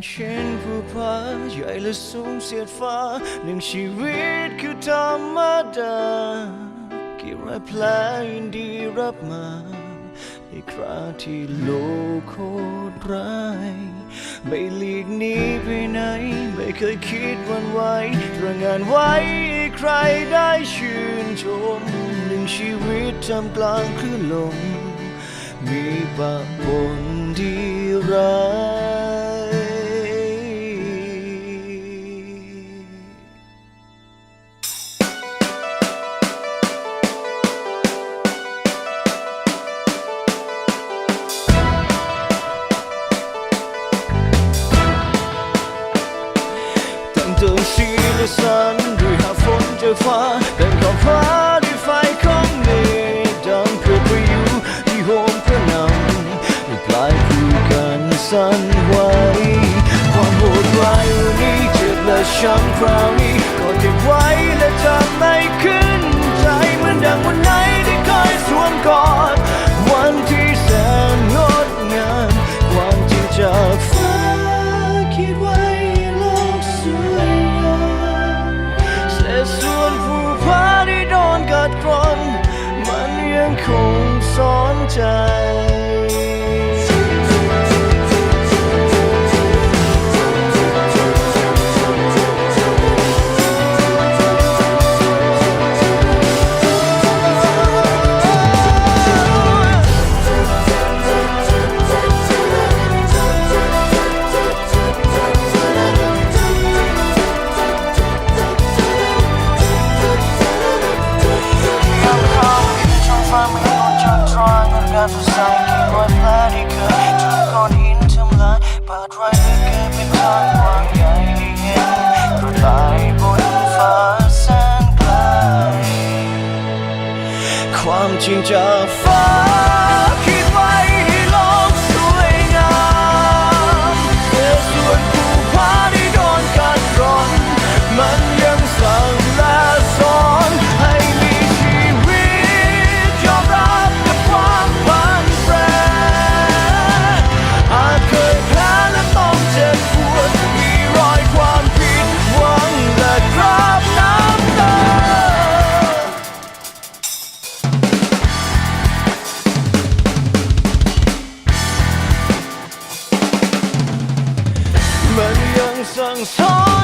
ดังเช่นภูผาใหญ่และสูงเสียดฟ้าหนึ่งชีวิตคือธรรมดากี่รอยแผลยินดีรับมาในคราที่โลกโคตรร้าย ไม่หลีกหนีไปไหน ไม่เคยคิดวันไหวตระงานไว้ให้ใครได้ชื่นชมหนึ่งชีวิตทำกลางคลื่นลมมีปะปนที่ร้าย ช้ำคราวนี้ก็เก็บไว้และจำไม่ขึ้นใจเหมือนดังวันไหนที่เคยสวมกอด วันที่แสนงดงามความจริงจากฟ้าคิดไว้โลกสวยงามเศษส่วนผู้พาที่โดนกัดกร่อนมันยังคงสอนใจ มัน